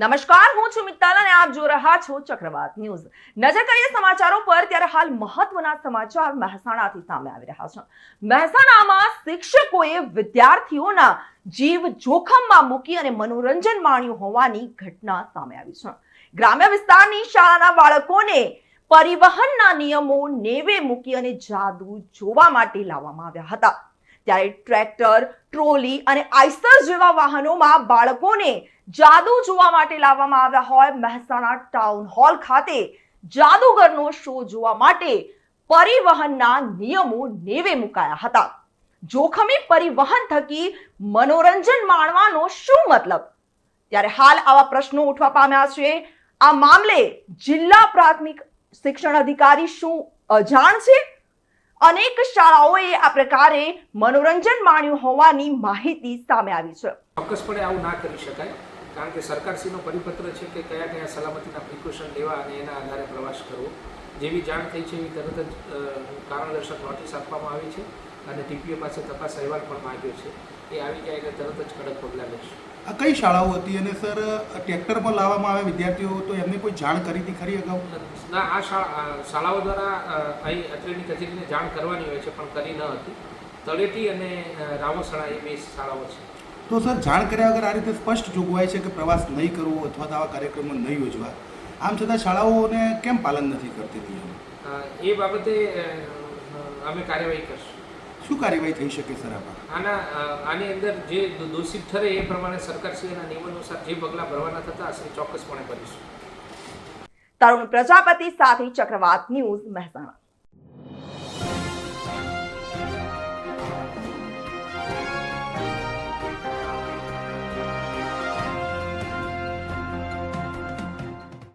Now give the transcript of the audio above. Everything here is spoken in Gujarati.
નમસ્કાર, હું છું મિત્તલ અને આપ જો રહ્યા છો ચક્રવાત ન્યૂઝ. નજર કરીએ સમાચારો પર, ત્યારે હાલ મહત્વના સમાચાર મહેસાણાથી સામે આવી રહ્યા છે. મહેસાણામાં શિક્ષકોએ વિદ્યાર્થીઓના જીવ જોખમમાં મૂકી અને મનોરંજન માણ્યું હોવાની ઘટના સામે આવી છે. ગ્રામ્ય વિસ્તારની શાળાના બાળકોને પરિવહનના નિયમો નેવે મૂકી અને જાદુ જોવા માટે લાવવામાં આવ્યા હતા. ત્યારે ટ્રેક્ટર, ટ્રોલી અને આઈસર જેવા વાહનોમાં બાળકોને જાદુ જોવા માટે લાવવામાં આવ્યા હોય, મહેસાણા ટાઉન હોલ ખાતે જાદુગરનો શો જોવા માટે પરિવહનના નિયમો નેવે મુકાયા હતા. જોખમી પરિવહન થકી મનોરંજન માણવાનો શું મતલબ? ત્યારે હાલ આવા પ્રશ્નો ઉઠવા પામ્યા છે. આ મામલે જિલ્લા પ્રાથમિક શિક્ષણ અધિકારી શું અજાણ છે? અનેક શાળાઓએ આ પ્રકારે મનોરંજન માણ્યું હોવાની માહિતી સામે આવી છે. ચોક્કસપણે આવું ના કરી શકાય, કારણ કે સરકારશ્રીનો પરિપત્ર છે કે કયા કયા સલામતીના પ્રિકોશન લેવા અને એના આધારે પ્રવાસ કરવો. જેવી જાણ થઈ છે એવી તરત જ કારણદર્શક નોટિસ આપવામાં આવી છે અને ટીપીઓ પાસે તપાસ અહેવાલ પણ માંગ્યો છે. એ આવી જાય એટલે તરત જ કડક પગલાં કઈ શાળાઓ હતી અને સર ટ્રેક્ટરમાં લાવવામાં આવે વિદ્યાર્થીઓ તો એમને કોઈ જાણ કરી હતી ખરી અગાઉ? ના આ શાળા શાળાઓ દ્વારા અહીં અત્રેની કચેરીને જાણ કરવાની હોય છે પણ કરી ન હતી. તળેટી અને રાવણશાળા એ બે શાળાઓ છે. તો સર જાણ કર્યા વગર આ રીતે સ્પષ્ટ જોગવાઈ છે કે પ્રવાસ નહીં કરવો અથવા તો આવા કાર્યક્રમો નહીં યોજવા? આમ છતાં શાળાઓને કેમ પાલન નથી કરતી નિયમ એ બાબતે અમે કાર્યવાહી કરશું. શું કાર્યવાહી થઈ શકે સર આમાં? આના આની અંદર જે દોષિત ઠરે એ પ્રમાણે સરકારશ્રીના નિયમ અનુસાર જે પગલાં ભરવાના થતા હશે એ ચોક્કસપણે ભરીશું. તરુણ પ્રજાપતિ સાથે ચક્રવાત ન્યૂઝ મહેસાણા.